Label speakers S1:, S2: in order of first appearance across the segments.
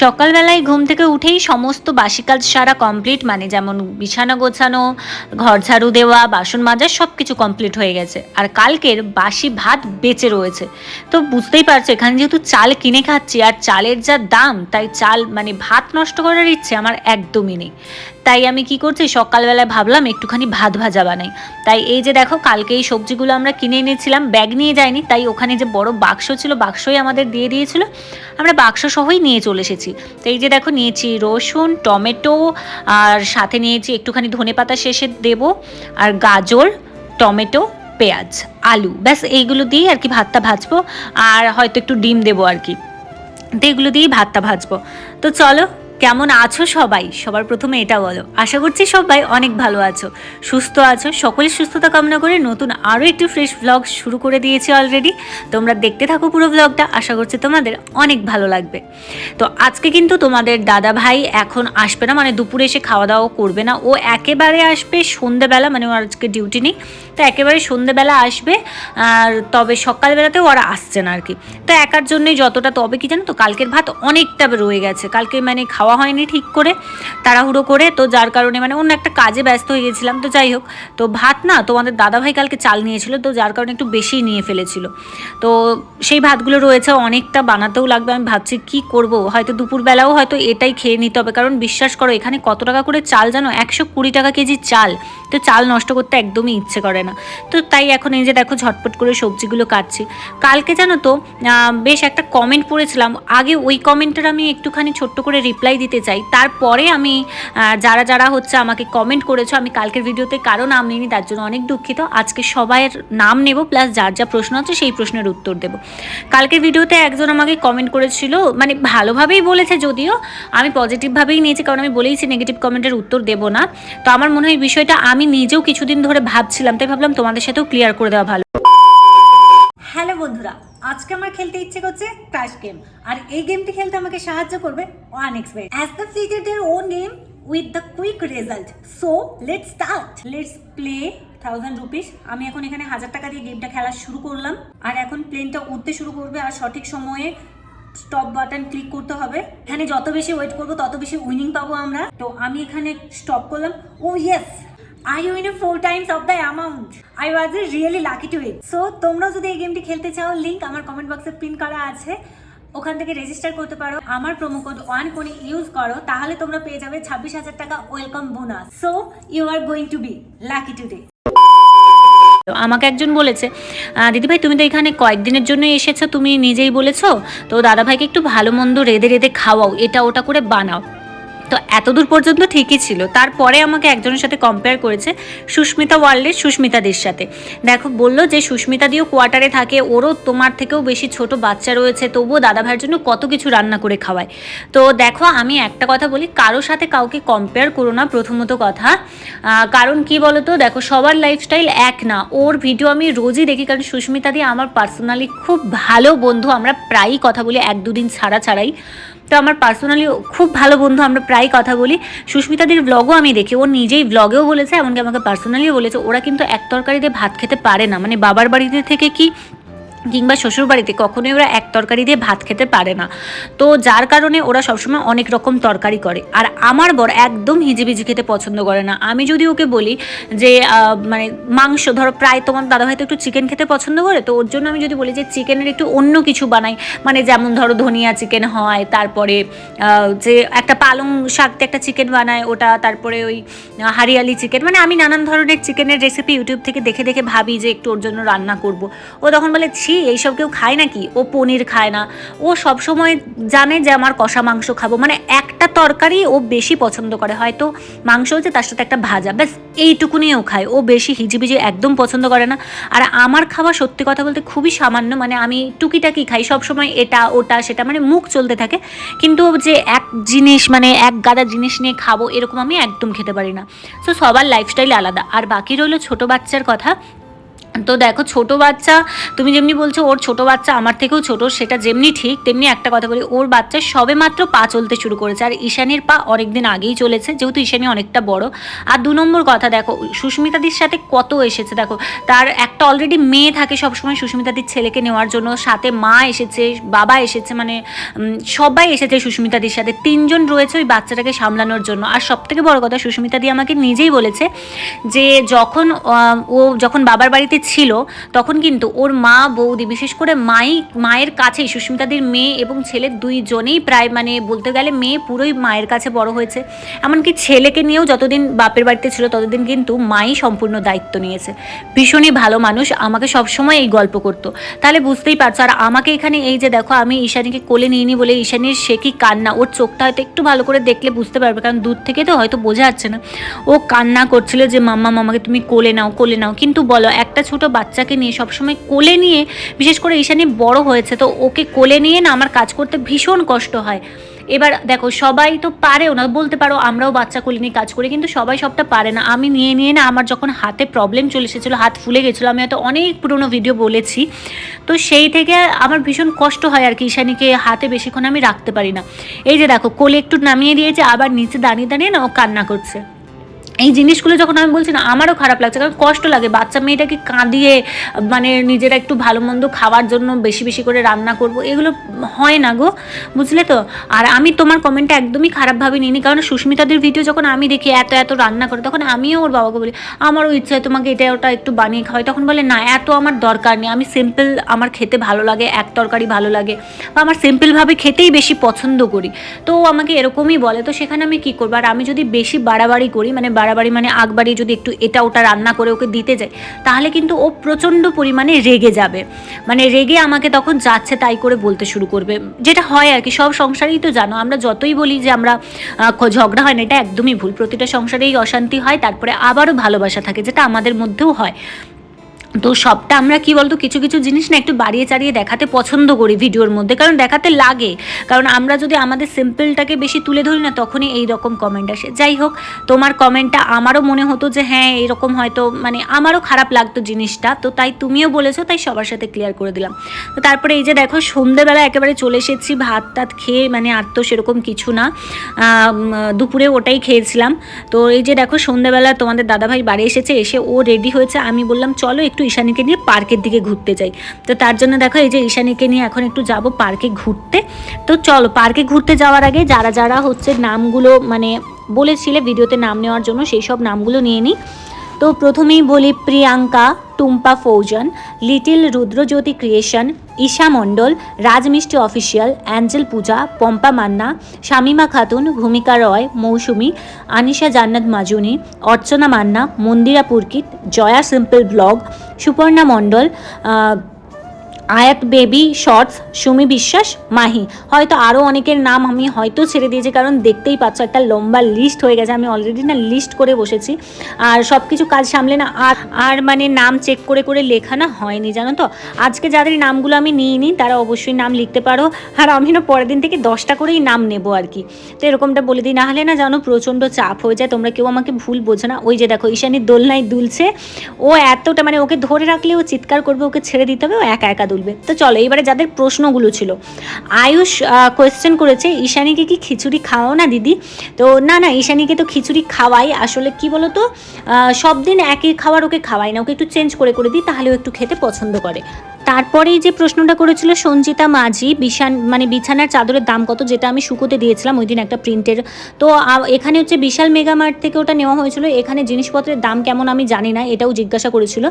S1: সকালবেলায় ঘুম থেকে উঠেই সমস্ত বাসি কাজ সারা কমপ্লিট মানে যেমন বিছানা গোছানো, ঘর ঝাড়ু দেওয়া, বাসন মাজা সব কিছু কমপ্লিট হয়ে গেছে। আর কালকের বাসি ভাত বেঁচে রয়েছে। তো বুঝতেই পারছ, এখানে যেহেতু চাল কিনে খাচ্ছি, আর চালের যা দাম, তাই চাল মানে ভাত নষ্ট করার ইচ্ছে আমার একদমই নেই। তাই আমি কি করছি? সকালবেলায় ভাবলাম একটুখানি ভাত ভাজা বানাই। তাই এই যে দেখো, কালকে এই সবজিগুলো আমরা কিনে এনেছিলাম, ব্যাগ নিয়ে যাইনি, তাই ওখানে যে বড় বাক্স ছিল, বাক্সই আমাদের দিয়ে দিয়েছিল, আমরা বাক্স সহই নিয়ে চলে এসেছি। তো এই যে দেখো, নিয়েছি রসুন, টমেটো, আর সাথে নিয়েছি একটুখানি ধনেপাতা শেষে দেবো, আর গাজর, টমেটো, পেঁয়াজ, আলু, ব্যাস এইগুলো দিয়েই আর কি ভাতটা ভাজবো, আর হয়তো একটু ডিম দেবো আর কি। তো এগুলো দিয়েই ভাতটা ভাজবো। তো চলো কেমন আছো সবাই? সবার প্রথমে এটা বলো। আশা করছি সবাই অনেক ভালো আছো। সুস্থ আছো? সকলের সুস্থতা কামনা করে নতুন আরও একটু ফ্রেশ ব্লগ শুরু করে দিয়েছি অলরেডি তোমরা দেখতে থাকো পুরো ব্লগটা আশা করছি তোমাদের অনেক ভালো লাগবে। তো আজকে কিন্তু তোমাদের দাদা ভাই এখন আসবে না মানে দুপুরে এসে খাওয়া দাওয়া করবে না। ও একেবারে আসবে সন্ধেবেলা মানে ওর আজকে ডিউটি নেই। তো একেবারে সন্ধেবেলা আসবে, আর তবে সকালবেলাতেও ওরা আসছে না আর কি তো একার জন্যই যতটা, তবে কি জানো তো, কালকের ভাত অনেকটা রয়ে গেছে। কালকে মানে খাওয়া হয়নি ঠিক করে, তাড়াহুড়ো করে, তো যার কারণে মানে অন্য একটা কাজে ব্যস্ত হয়ে গেছিলাম। তো যাই হোক, তো ভাত না তোমাদের দাদাভাই কালকে চাল নিয়েছিল, তো যার কারণে একটু বেশি নিয়ে ফেলেছিল। তো সেই ভাতগুলো রয়েছে, অনেকটা বানাতেও লাগবে। আমি ভাবছি কি করব, হয়তো দুপুরবেলাও হয়তো এটাই খেয়ে নিতে হবে। কারণ বিশ্বাস করো, এখানে কত টাকা করে চাল জানো? একশো কুড়ি টাকা কেজি চাল। তো চাল নষ্ট করতে একদমই ইচ্ছে করে না। তো তাই এখন এই যে দেখো ঝটপট করে সবজিগুলো কাটছি। কালকে জানো তো বেশ একটা কমেন্ট পড়েছিলাম। আগে ওই কমেন্টের আমি একটুখানি ছোট্ট করে রিপ্লাই দিতে চাই। তারপরে আমি যারা যারা হচ্ছে আমাকে কমেন্ট করেছ, আমি কালকের ভিডিওতে কারও নাম নিইনি, তার জন্য অনেক দুঃখিত। আজকে সবাইয়ের নাম নেব প্লাস যার যা প্রশ্ন আছে সেই প্রশ্নের উত্তর দেব। কালকের ভিডিওতে একজন আমাকে কমেন্ট করেছিল মানে ভালোভাবেই বলেছে যদিও, আমি পজিটিভভাবেই নিয়েছি, কারণ আমি বলেইছি নেগেটিভ কমেন্টের উত্তর দেব না। তো আমার মনে হয় বিষয়টা আমি নিজেও কিছুদিন ধরে ভাবছিলাম, তাই ভাবলাম তোমাদের সাথেও ক্লিয়ার করে দেওয়া ভালো।
S2: হ্যালো বন্ধুরা, আজকে আমার খেলতে ইচ্ছে করছে ক্রাশ গেম আর এই গেমটি খেলতে আমাকে সাহায্য করবে one expert as the feature their own game with the quick result so let's start let's play thousand rupees আমি এখন এখানে হাজার টাকা দিয়ে গেমটা খেলা শুরু করলাম। আর এখন প্লেনটা উঠতে শুরু করবে আর সঠিক সময়ে স্টপ বাটন ক্লিক করতে হবে। এখানে যত বেশি ওয়েট করব, তত বেশি উইনিং পাবো আমরা। তো আমি এখানে স্টপ করলাম। ও yes I win four times of the amount I was really lucky to it so তোমরা যদি এই গেমটি খেলতে চাও লিঙ্ক আমার কমেন্ট বক্সে পিন করা আছে। ওখান থেকে রেজিস্টার করতে পারো। আমার কোড ওয়ান করে ইউজ করো তাহলে তোমরা পেয়ে যাবে ছাব্বিশ হাজার টাকা welcome bonus so you are going to be lucky
S1: today আমাকে একজন বলেছে "আহ, দিদিভাই তুমি তো এখানে কয়েকদিনের জন্য এসেছ তুমি নিজেই বলেছ তো দাদাভাইকে একটু ভালো মন্দ রেঁধে রেঁধে খাওয়াও এটা ওটা করে বানাও। তো এত দূর পর্যন্ত ঠিকই ছিল। তারপরে আমাকে একজনের সাথে কম্পেয়ার করেছে সুস্মিতা ওয়ার্ল্ডের সুস্মিতাদের সাথে। দেখো, বলল যে সুস্মিতা দিয়েও কোয়ার্টারে থাকে, ওরও তোমার থেকেও বেশি ছোট বাচ্চা রয়েছে, তবুও দাদা ভাইয়ের জন্য কত কিছু রান্না করে খাওয়ায়। তো দেখো, আমি একটা কথা বলি কারও সাথে কাউকে কম্পেয়ার করো না, প্রথমত কথা। কারণ কি বলতো, দেখো, সবার লাইফস্টাইল এক না। ওর ভিডিও আমি রোজই দেখি, কারণ সুস্মিতা দিয়ে আমার পার্সোনালি খুব ভালো বন্ধু, আমরা প্রায়ই কথা বলি এক দুদিন ছাড়া ছাড়াই। তো আমার পার্সোনালি খুব ভালো বন্ধু, আমরা প্রায় কথা বলি। সুস্মিতাদের ব্লগও আমি দেখি, ও নিজেই ব্লগেও বলেছে, এমনকি আমাকে পার্সোনালিও বলেছে, ওরা কিন্তু এক তরকারিতে ভাত খেতে পারে না। মানে বাবার বাড়িতে থেকে কি কিংবা শ্বশুর বাড়িতে কখনোই ওরা এক তরকারি দিয়ে ভাত খেতে পারে না। তো যার কারণে ওরা সবসময় অনেক রকম তরকারি করে। আর আমার বর একদম হিজিবিজি খেতে পছন্দ করে না। আমি যদি ওকে বলি যে মানে মাংস, ধরো প্রায় তোমার দাদাভাই হয়তো একটু চিকেন খেতে পছন্দ করে, তো ওর জন্য আমি যদি বলি যে চিকেনের একটু অন্য কিছু বানাই। মানে যেমন ধরো ধনিয়া চিকেন হয়, তারপরে যে একটা পালং শাক দিয়ে একটা চিকেন বানায়, ওটা তারপরে ওই হারিয়ালি চিকেন মানে আমি নানান ধরনের চিকেনের রেসিপি ইউটিউব থেকে দেখে দেখে ভাবি যে একটু ওর জন্য রান্না করব। ও তখন বলে, ছি এইসব কেউ খায় নাকি? ও পনির খায় না। ও সব সময় জানে যে আমার কষা মাংস খাব। মানে একটা তরকারি ও বেশি পছন্দ করে। হয়তো মাংস হচ্ছে তার সাথে একটা ভাজা। ব্যাস, এইটুকুনি ও খায়। ও বেশি হিজিবিজি একদম পছন্দ করে না। আর আমার খাওয়া সত্যি কথা বলতে খুবই সামান্য। মানে আমি টুকিটাকি খাই। সব সময় এটা, ওটা, সেটা। মানে মুখ চলতে থাকে। কিন্তু যে এক জিনিস মানে এক গাদা জিনিস নিয়ে খাব, এরকম আমি একদম খেতে পারি না। সো সবার লাইফস্টাইল আলাদা। আর বাকি রইল ছোট বাচ্চার কথা। তো দেখো ছোট বাচ্চা, তুমি যেমনি বলছো ওর ছোট বাচ্চা আমার থেকেও ছোট, সেটা যেমনি ঠিক, তেমনি একটা কথা বলি, ওর বাচ্চা সবে মাত্র পা চলতে শুরু করেছে। আর ঈশানীর পা অনেকদিন আগেই চলেছে, যেহেতু ঈশানী অনেকটা বড়। আর দু নম্বর কথা দেখো, সুস্মিতাদির সাথে কত এসেছে দেখো, তার একটা অলরেডি মেয়ে থাকে সবসময় সুস্মিতাদির ছেলেকে নেওয়ার জন্য, সাথে মা এসেছে, বাবা এসেছে মানে সবাই এসেছে সুস্মিতাদির সাথে, তিনজন রয়েছে ওই বাচ্চাটাকে সামলানোর জন্য। আর সব থেকে বড় কথা, সুস্মিতাদি আমাকে নিজেই বলেছে যে যখন ও যখন বাবার বাড়িতে ছিল, তখন কিন্তু ওর মা, বৌদি, বিশেষ করে মাই, মায়ের কাছেই, সুস্মিতাদির মেয়ে এবং ছেলে দুইজনেই প্রায় মানে বলতে গেলে মেয়ে পুরোই মায়ের কাছে বড় হয়েছে। এমনকি ছেলেকে নিয়েও যতদিন বাপের বাড়িতে ছিল, ততদিন কিন্তু মাই সম্পূর্ণ দায়িত্ব নিয়েছে। ভীষণই ভালো মানুষ, আমাকে সবসময় এই গল্প করতো। তাহলে বুঝতেই পারছ, আর আমাকে এখানে এই যে দেখো, আমি ঈশানীকে কোলে নিয়ে নি বলে, ঈশানীর সে কি কান্না? ওর চোখটা হয়তো একটু ভালো করে দেখলে বুঝতে পারবে, কারণ দূর থেকে তো হয়তো বোঝা যাচ্ছে না। ও কান্না করছিল যে, মাম্মা মামাকে তুমি কোলে নাও কোলে নাও। কিন্তু বলো, একটা ছোট বাচ্চাকে নিয়ে সবসময় কোলে নিয়ে, বিশেষ করে ঈশানী বড় হয়েছে, তো ওকে কোলে নিয়ে না আমার কাজ করতে ভীষণ কষ্ট হয়। এবার দেখো, সবাই তো পারেও না বলতে পারো আমরাও বাচ্চা কোলে নিয়ে কাজ করি, কিন্তু সবাই সবটা পারে না। আমি নিয়ে নিয়ে না আমার যখন হাতে প্রবলেম চলে এসেছিল, হাত ফুলে গেছিল, আমি হয়তো অনেক পুরনো ভিডিও বলেছি, তো সেই থেকে আমার ভীষণ কষ্ট হয় আর কি ঈশানীকে হাতে বেশিক্ষণ আমি রাখতে পারি না। এই যে দেখো, কোলে একটু নামিয়ে দিয়েছে, আবার নিচে দাঁড়িয়ে দাঁড়িয়ে না ও কান্না করছে। এই জিনিসগুলো যখন আমি বলছি না, আমারও খারাপ লাগছে। কারণ কষ্ট লাগে। বাচ্চা মেয়েটাকে কাঁদিয়ে মানে নিজেরা একটু ভালো মন্দ খাওয়ার জন্য বেশি বেশি করে রান্না করব, এগুলো হয় না গো। বুঝলে তো? আর আমি তোমার কমেন্টটা একদমই খারাপভাবে নিইনি। কারণ সুস্মিতাদের ভিডিও যখন আমি দেখি এত এত রান্না করে, তখন আমিও ওর বাবাকে বলি, আমারও ইচ্ছে হয় তোমাকে এটা, ওটা একটু বানিয়ে খাওয়াই। তখন বলে, না, এত আমার দরকার নেই। আমি সিম্পল আমার খেতে ভালো লাগে, এক তরকারি ভালো লাগে। বা আমার সিম্পলভাবে খেতেই বেশি পছন্দ করি। তো আমাকে এরকমই বলে। তো সেখানে আমি কী করব? আর আমি যদি বেশি বাড়াবাড়ি করি মানে বাড়াবাড়ি মানে আগবাড়ি যদি একটু এটা ওটা রান্না করে ওকে দিতে যায়, তাহলে কিন্তু ও প্রচণ্ড পরিমাণে রেগে যাবে। মানে রেগে আমাকে তখন যাচ্ছে তাই করে বলতে শুরু করবে। যেটা হয় আর কি, সব সংসারেই তো জানো, আমরা যতই বলি যে আমরা ঝগড়া হয় না, এটা একদমই ভুল। প্রতিটা সংসারেই অশান্তি হয়, তারপরে আবারও ভালোবাসা থাকে, যেটা আমাদের মধ্যেও হয়। তো সবটা আমরা কি বলতো, কিছু কিছু জিনিস না একটু বাড়িয়ে চাড়িয়ে দেখাতে পছন্দ করি ভিডিওর মধ্যে, কারণ দেখাতে লাগে। কারণ আমরা যদি আমাদের সিম্পলটাকে বেশি তুলে ধরি না, তখনই এই রকম কমেন্ট আসে। যাই হোক, তোমার কমেন্টটা আমারও মনে হতো যে হ্যাঁ এরকম হয়তো মানে আমারও খারাপ লাগতো জিনিসটা। তো তাই তুমিও বলেছ, তাই সবার সাথে ক্লিয়ার করে দিলাম। তো তারপরে এই যে দেখো, সন্ধেবেলা একেবারে চলে এসেছি, ভাত টাত খেয়ে মানে আর তো সেরকম কিছু না। দুপুরে ওটাই খেয়েছিলাম। তো এই যে দেখো, সন্ধেবেলা তোমাদের দাদাভাই বাড়ি এসেছে, এসে ও রেডি হয়েছে। আমি বললাম, চলো একটু ঈশানীকে নিয়ে পার্কের দিকে ঘুরতে যাই। তো তার জন্য দেখো এই যে ঈশানীকে নিয়ে এখন একটু যাব পার্কে ঘুরতে। তো চলো, পার্কে ঘুরতে যাওয়ার আগে যারা যারা হচ্ছে নামগুলো মানে বলেছিলে ভিডিওতে নাম নেওয়ার জন্য, সেই সব নামগুলো নিয়ে নিই। তো প্রথমেই বলি Priyanka. Tumpa Fauzan, little Rudrajyoti creation, Isha Mondal Rajmisti official, angel Puja, Pampa Manna, Shamima Khatun, Bhumika Roy, Mousumi, Anisha Jannat Majuni, Archana Manna, Mandira Purkait, Joya simple blog, Suparna Mondal Ayat baby, shorts, Sumi বিশ্বাস, মাহি। হয়তো আরও অনেকের নাম আমি হয়তো ছেড়ে দিয়েছি, কারণ দেখতেই পাচ্ছ একটা লম্বা লিস্ট হয়ে গেছে। আমি অলরেডি না লিস্ট করে বসেছি। আর সব কিছু কাজ সামলে না, আর আর মানে নাম চেক করে করে লেখা না হয়নি, জানো তো? আজকে যাদের নামগুলো আমি নিয়ে নিই তারা অবশ্যই নাম লিখতে পারো। আর আমি না পরের দিন থেকে দশটা করেই নাম নেব আর কি। তো এরকমটা বলে দিই, না হলে না জানো প্রচণ্ড চাপ হয়ে যায়। তোমরা কেউ আমাকে ভুল বোঝো না। ওই যে দেখো, ঈশানীর দোলনায় দুলছে। ও এতটা মানে ওকে ধরে রাখলে ও চিৎকার করবে, ওকে ছেড়ে দিতে হবে, ও একা একা দুলবে তো চলো এবারে যাদের প্রশ্নগুলো ছিল। আয়ুষ কোয়েশ্চেন করেছে, ঈশানীকে কি খিচুড়ি খাওয়াও না, দিদি? তো না না, ঈশানীকে তো খিচুড়ি খাওয়াই। আসলে কি বলো তো সব দিন একই খাবার ওকে খাওয়াই না, ওকে একটু চেঞ্জ করে করে দিই তাহলে ও একটু খেতে পছন্দ করে। তারপরেই যে প্রশ্নটা করেছিল সঞ্জিতা মাঝি, বিশান মানে বিছানার চাদরের দাম কত যেটা আমি শুকোতে দিয়েছিলাম ওই দিন একটা প্রিন্টের। তো এখানে হচ্ছে বিশাল মেগামার্ট থেকে ওটা নেওয়া হয়েছিল। এখানে জিনিসপত্রের দাম কেমন আমি জানি না, এটাও জিজ্ঞাসা করেছিল।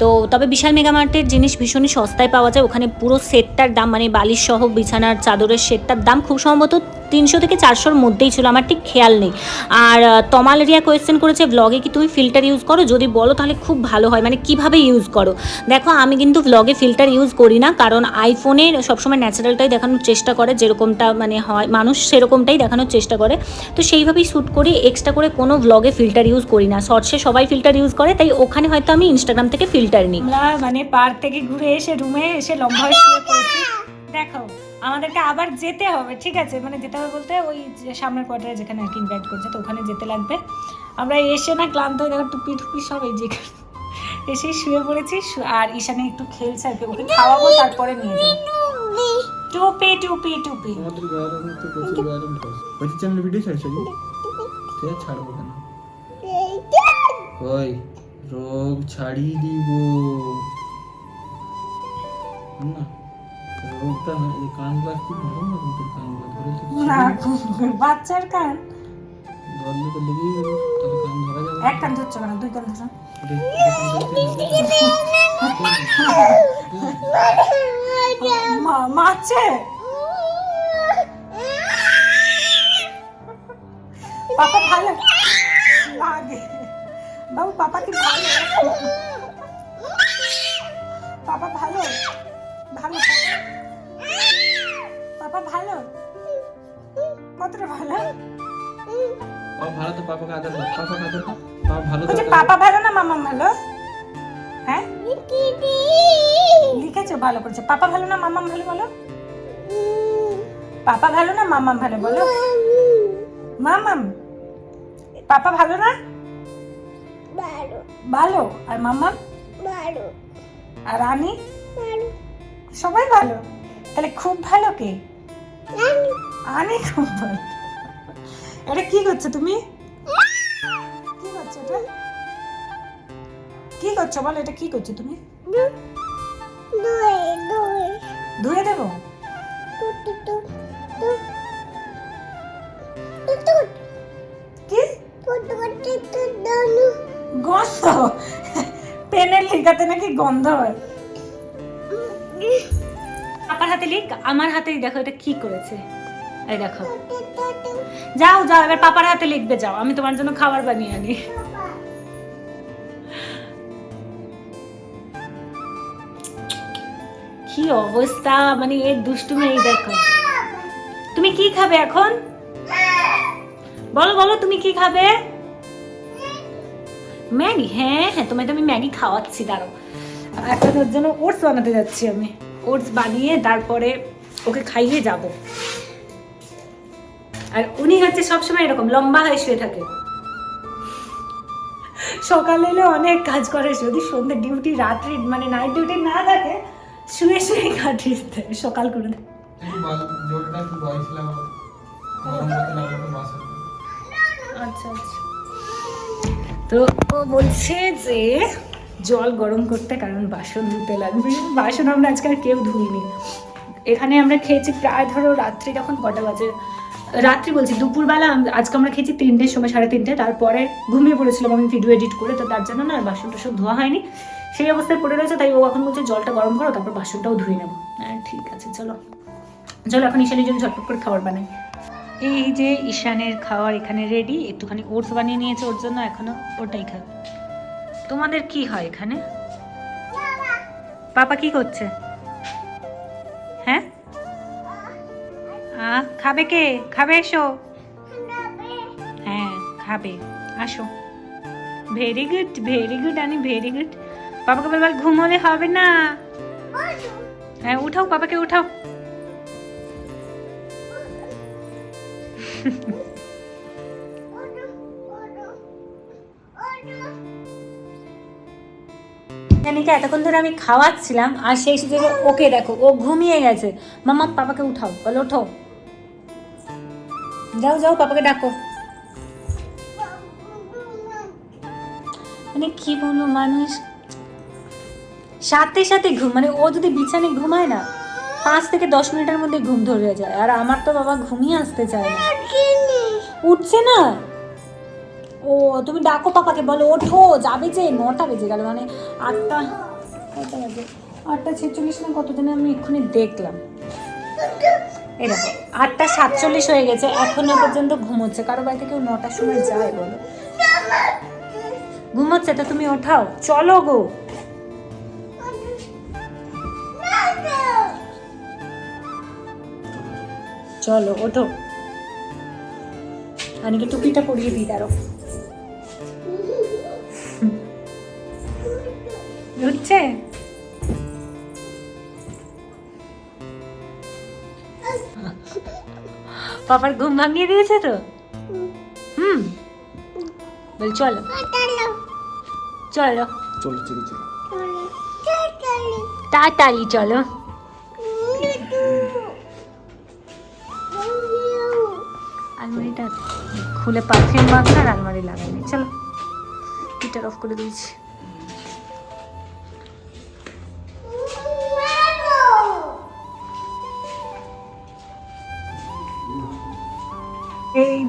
S1: তো তবে বিশাল মেগামার্টের জিনিস ভীষণই সস্তায় পাওয়া যায়। ওখানে পুরো সেটটার দাম মানে বালিশ সহ বিছানার চাদরের সেটটার দাম খুব সম্ভবত তিনশো থেকে চারশোর মধ্যেই ছিল, আমার ঠিক খেয়াল নেই। আর তমাল রিয়া কোয়েশ্চেন করেছে ব্লগে কি তুমি ফিল্টার ইউজ করো? যদি বলো তাহলে খুব ভালো হয় মানে কীভাবে ইউজ করো? দেখো, আমি কিন্তু ব্লগে ফিল্টার ইউজ করি না, কারণ আইফোনে সবসময় ন্যাচারালটাই দেখানোর চেষ্টা করে, যেরকমটা মানে হয়, মানুষ সেরকমটাই দেখানোর চেষ্টা করে। তো সেইভাবেই শ্যুট করি এক্সট্রা করে কোনো ব্লগে ফিল্টার ইউজ করি না। শর্টসে সবাই ফিল্টার ইউজ করে, তাই ওখানে হয়তো আমি ইনস্টাগ্রাম থেকে ফিল্টার নিই
S2: মানে পার্ক থেকে ঘুরে এসে রুমে এসে লম্বা হয়ে শুয়ে পড়েছি। দেখো আমাদেরকে আবার যেতে হবে, ঠিক আছে? মানে যেতে হবে বলতে ওই সামনের কোয়ার্টারে যেখানে আর কি ইনভাইট করছে, তো ওখানে যেতে লাগবে। আমরা এসে না ক্লান্ত হয়ে দেখো টুপি টুপি সব এই যে এসে শুয়ে পড়েছি আর ঈশানে একটু খেলছে আর ওকে খাওয়াবো, তারপরে নিয়ে যাব। টুপি টুপি টুপি।
S3: ভিডিও ছাড়ছো ছাড়বো কেন? ওই, রোগ ছাড়িয়ে দিব। না। রোগটা না এই কানগুলো কি ধরো না তোর কানগুলো ধরে
S2: না বাচ্চার কান।
S3: ধরলে তো লেগেই গেল তাহলে কান ধরা যাবে।
S2: এক কান ধরছো কেন? দুই কান পাপা ভালো লাগে। বাবু পাপা কি ভালো? পাপা ভালো? ভালো পাপা ভালো? কতটা ভালো?
S3: ও ভালো তো পাপাকে আদর দাও। পাপাকে আদর দাও। পাপা ভালো তো।
S2: পাপা ভালো না মামা ভালো? হ্যাঁ? লিখেছো ভালো করেছে। পাপা ভালো না মামা ভালো বলো? পাপা ভালো না মামা ভালো বলো? মামাম পাপা ভালো না? ভালো। আর মামা আর আমি সবাই ভালো? তাহলে খুব ভালো কে? ভালো এটা কি করছ তুমি? কি করছ এটা? কি করছ বলো, এটা কি করছ তুমি? ধুয়ে দেবো? গন্ধ? পেনের লেখাতে নাকি গন্ধ হয়? পাপার হাতে লিখ, আমার হাতেই দেখো এটা কি করেছে। এই দেখো। যাও যাও, এবার পাপার হাতে লিখবে, যাও, আমি তোমার জন্য খাবার বানিয়ে আনি। কি অবস্থা মানে এর দুষ্টুমি এই দেখো। তুমি কি খাবে এখন? বলো বলো, তুমি কি খাবে? ম্যাগি হ্যাঁ হ্যাঁ তোমায় তো আমি ম্যাগি খাওয়াচ্ছি দাঁড়ো একটা তোর জন্য ওটস বানাতে যাচ্ছি আমি। ওটস বানিয়ে তারপরে ওকে খাইয়ে যাব। আর উনি হচ্ছে সবসময় এরকম লম্বা হয়ে শুয়ে থাকে। সকালে এলে অনেক কাজ করে যদি সন্ধ্যে ডিউটি রাত্রি মানে নাইট ডিউটি না থাকে শুয়ে শুয়ে কাটিয়ে দেয় সকাল করে। দেয় আচ্ছা আচ্ছা। তো ও বলছে যে জল গরম করতে, কারণ বাসন ধুতে লাগবে বাসন আমরা আজকে আর কেউ ধুইনি। এখানে আমরা খেয়েছি প্রায় ধরো রাত্রি যখন কটা বাজে, রাত্রি বলছি, দুপুরবেলা আজকে আমরা খেয়েছি তিনটের সময়, সাড়ে তিনটে, তারপরে ঘুমিয়ে পড়েছিলাম আমি ভিডিও এডিট করে, তো তার জন্য না বাসন টাসন ধোয়া হয়নি। সেই অবস্থায় পড়ে রয়েছে, তাই ও এখন বলছে জলটা গরম করো, তারপর বাসনটাও ধুয়ে নেব। হ্যাঁ ঠিক আছে, চলো। চলো, এখন ঈশানের জন্য ঝটপট করে খাবার বানাই। এই যে ঈশানের খাওয়ার এখানে রেডি একটুখানি ওটস বানিয়ে নিয়েছে ওর জন্য, এখনও ওটাই খাবে। তোমাদের কি হয় এখানে? পাপা কি করছে? হ্যাঁ? খাবে কে? খাবে এসো। হ্যাঁ খাবে। আসো। Very good very good Ani very good পাপাকে বলবার ঘুমোলে হবে না। হ্যাঁ উঠাও পাপাকে, উঠাও। জানিকে এতক্ষণ ধরে আমি খাওয়াচ্ছিলাম আর সেই সুযোগে ওকে দেখো ও ঘুমিয়ে গেছে। মামা পাপাকে উঠাও বলো ওঠো। যাও যাও পাপাকে ডাকো। মানে কি বলব মানুষ? সাথে সাথে ঘুম মানে ও যদি বিছানায় ঘুমায় না পাঁচ থেকে দশ মিনিটের মধ্যে ঘুম ধরে যায়। আর আমার তো বাবা ঘুমিয়ে আসতে চায় না। উঠছে না? ও, তুমি ডাকো পাপাকে, বলো, ওঠো, যাবে যে, নটা বেজে গেল মানে আটটা কটা বাজে, আটটা ছেচল্লিশ না কত দিনে আমি এক্ষুনি দেখলাম। দেখো, আটটা সাতচল্লিশ হয়ে গেছে, এখনও পর্যন্ত ঘুমোচ্ছে, কারও বাড়িতে কেউ নটার সময় যায় বলো। ঘুমোচ্ছে তো, তুমি ওঠাও, চলো গো। চলো, ওঠো। আনিকে টুপিটা পরিয়ে দিই দাঁড়ো উঠছে পাপার ঘুম ভাঙিয়ে দিয়েছে তো? হুম। বল চলো। চলো।
S3: চলো চলো চলো।
S2: তাড়াতাড়ি চলো। আলমারিটা খুলে পারফিউম মাখা আর আলমারি লাগাইনি। চলো হিটার অফ করে দিয়েছি।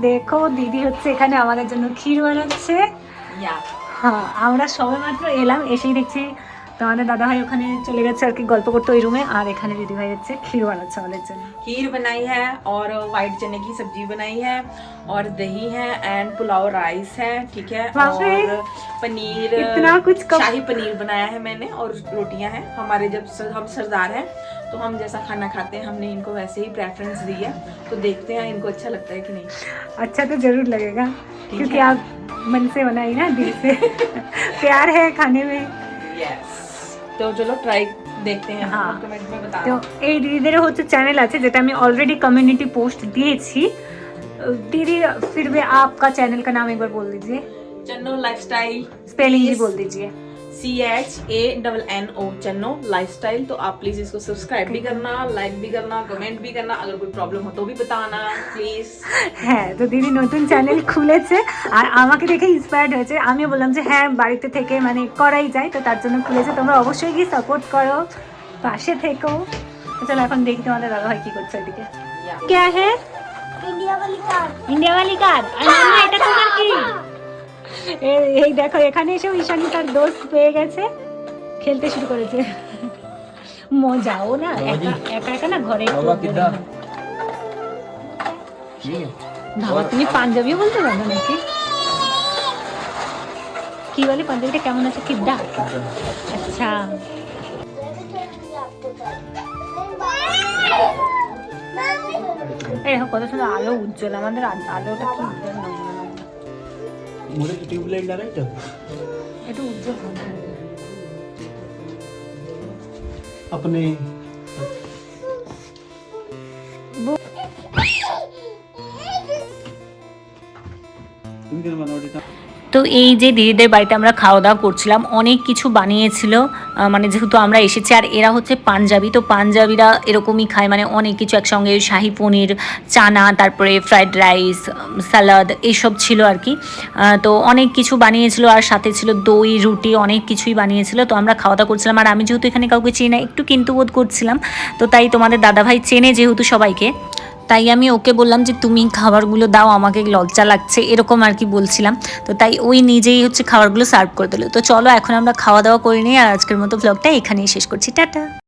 S2: দেখো দিদি হচ্ছে এখানে আমাদের জন্য ক্ষীর বানাচ্ছে হ্যাঁ আমরা সবে মাত্র এলাম এসেই দেখছি তোমাদের দাদা ভাই ওখানে চলে গেছে আর কি গল্প করতে ওই রুমে আর এখানে দিদি ভাই হচ্ছে ক্ষীর বানাচ্ছে আমাদের জন্য
S4: खीर बनाई है और वाइट चने की सब्जी बनाई है और दही है एंड पुलाव राइस है ठीक है
S2: बाप रे।
S4: और पनीर
S2: इतना कुछ कब-
S4: शाही पनीर बनाया है मैंने और रोटियां हैं हमारे जब सर, हम सरदार हैं तो हम जैसा खाना खाते हैं हमने इनको वैसे ही प्रेफरेंस दी है। तो देखते हैं इनको अच्छा लगता है कि नहीं।
S2: अच्छा तो ज़रूर लगेगा क्योंकि आप मन से बनाई ना दिल से। प्यार है खाने में।
S4: Yes. তো চলো ট্রাই দেখতে
S2: হ্যাঁ
S4: কমেন্ট মে বাতাও
S2: তো এই দিদিদের হচ্ছে চ্যানেল আছে যেটা আমি অলরেডি কমিউনিটি পোস্ট দিয়েছি दीदी फिर भी आपका चैनल का नाम एक बार बोल दीजिए।
S4: चन्नो लाइफस्टाइल
S2: स्पेलिंग बोल दीजिए।
S4: C H A double N O Channo lifestyle तो आप प्लीज इसको सब्सक्राइब भी करना लाइक भी करना कमेंट भी करना अगर कोई प्रॉब्लम हो तो भी बताना प्लीज
S2: হ্যাঁ তো দিদি নতুন চ্যানেল খুলেছে আর আমাকে দেখে ইন্সপায়ার্ড হয়েছে আমিও বললাম যে হ্যাঁ বাড়িতে থেকে মানে করাই যায় তো তার জন্য খুলেছে তোমরা অবশ্যই গিয়ে সাপোর্ট করো পাশে থেকো তো চলো এখন দেখি তোমাদের দাদা ভাই কি করছে ওইদিকে কে হে ইন্ডিয়া वाली कार আর মাম্মা এটা তোমার কি এই- দেখো এখানে এসে ঈশানী তার দোস্ত পেয়ে গেছে। খেলতে শুরু করেছে। মজাও না একা একা না ঘরে
S3: বাবা
S2: তুমি পাঞ্জাবিও বলতে পারো নাকি? কি বলে পাঞ্জাবিটা কেমন আছে? কিদ্দা আচ্ছা। দেখো কত সুন্দর আলো উজ্জ্বল আমাদের আলোটা কি।
S3: মোরে টিউবলাইট লাগাই তো
S2: একটু উজ্জ্বল মনে হয়।
S3: अपने তুমি কেন বানাও এটা
S2: তো এই যে দিদিদের বাড়িতে আমরা খাওয়া দাওয়া করছিলাম, অনেক কিছু বানিয়েছিল মানে যেহেতু আমরা এসেছি, আর এরা হচ্ছে পাঞ্জাবি, তো পাঞ্জাবিরা এরকমই খায় মানে অনেক কিছু একসঙ্গে, শাহি পনির, চানা, তারপরে ফ্রাইড রাইস স্যালাদ এইসব ছিল আর কি। তো অনেক কিছু বানিয়েছিল, আর সাথে ছিল দই, রুটি, অনেক কিছুই বানিয়েছিল, তো আমরা খাওয়া দাওয়া করছিলাম, আর আমি যেহেতু এখানে কাউকে চিনি না, একটু কিন্তু বোধ করছিলাম, তো তাই তোমাদের দাদাভাই চেনে যেহেতু সবাইকে। তাই আমি ওকে বললাম যে, তুমি খাবারগুলো দাও, আমাকে লজ্জা লাগছে। এরকম আর কি বলছিলাম। তো তাই ওই নিজেই হচ্ছে খাবারগুলো সার্ভ করে দিল। তো চলো, এখন আমরা খাওয়া দাওয়া করে নিই আর আজকের মতো ব্লগটা এখানেই শেষ করছি। টাটা!